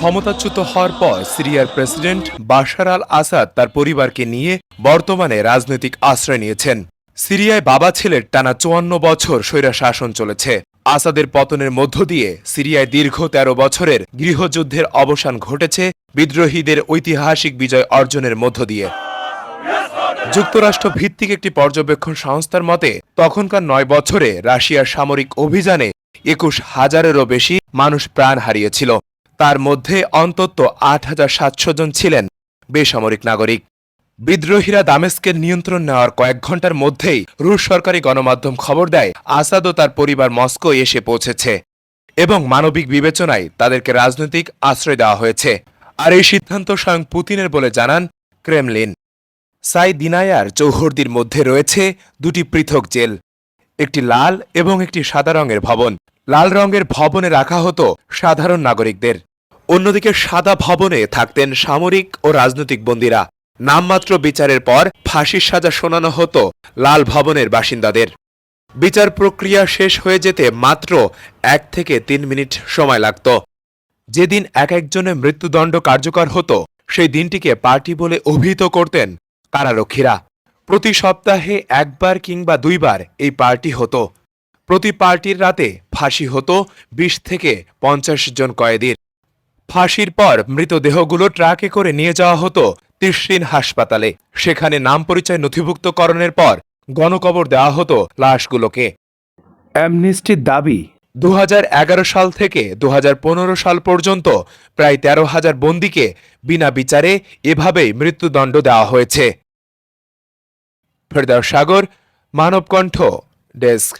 ক্ষমতাচ্যুত হওয়ার পর সিরিয়ার প্রেসিডেন্ট বাশার আল আসাদ তার পরিবারকে নিয়ে বর্তমানে রাজনৈতিক আশ্রয় নিয়েছেন। সিরিয়ায় বাবা ছেলের টানা চুয়ান্ন বছর স্বৈরা শাসন চলেছে। আসাদের পতনের মধ্য দিয়ে সিরিয়ায় দীর্ঘ তেরো বছরের গৃহযুদ্ধের অবসান ঘটেছে বিদ্রোহীদের ঐতিহাসিক বিজয় অর্জনের মধ্য দিয়ে। যুক্তরাষ্ট্র ভিত্তিক একটি পর্যবেক্ষণ সংস্থার মতে, তখনকার নয় বছরে রাশিয়ার সামরিক অভিযানে একুশ হাজারেরও বেশি মানুষ প্রাণ হারিয়েছিল। তার মধ্যে অন্তত আট হাজার সাতশো জন ছিলেন বেসামরিক নাগরিক। বিদ্রোহীরা দামেস্কের নিয়ন্ত্রণ নেওয়ার কয়েক ঘণ্টার মধ্যেই রুশ সরকারি গণমাধ্যম খবর দেয়, আসাদ ও তার পরিবার মস্কো এসে পৌঁছেছে এবং মানবিক বিবেচনায় তাদেরকে রাজনৈতিক আশ্রয় দেওয়া হয়েছে। আর এই সিদ্ধান্ত স্বয়ং পুতিনের বলে জানান ক্রেমলিন। সাই দিনায়ার চৌহর্দির মধ্যে রয়েছে দুটি পৃথক জেল, একটি লাল এবং একটি সাদা রঙের ভবন। লাল রঙের ভবনে রাখা হতো সাধারণ নাগরিকদের। অন্যদিকে সাদা ভবনে থাকতেন সামরিক ও রাজনৈতিক বন্দীরা। নামমাত্র বিচারের পর ফাঁসির সাজা শোনানো হতো লাল ভবনের বাসিন্দাদের। বিচার প্রক্রিয়া শেষ হয়ে যেতে মাত্র এক থেকে তিন মিনিট সময় লাগত। যেদিন এক একজনের মৃত্যুদণ্ড কার্যকর হতো, সেই দিনটিকে পার্টি বলে অভিহিত করতেন কারারক্ষীরা। প্রতি সপ্তাহে একবার কিংবা দুইবার এই পার্টি হতো। প্রতি পার্টির রাতে ফাঁসি হতো বিশ থেকে পঞ্চাশ জন কয়েদির। ফাঁসির পর মৃতদেহগুলো ট্রাকে করে নিয়ে যাওয়া হতো তিরসিন হাসপাতালে। সেখানে নাম পরিচয় নথিভুক্তকরণের পর গণকবর দেওয়া হতো লাশগুলোকে। অ্যামনিস্টির দাবি দু হাজার এগারো সাল থেকে দু হাজার পনেরো সাল পর্যন্ত প্রায় তেরো হাজার বন্দীকে বিনা বিচারে এভাবেই মৃত্যুদণ্ড দেওয়া হয়েছে। ফেরদার সাগর মানবকণ্ঠ ডেস্ক।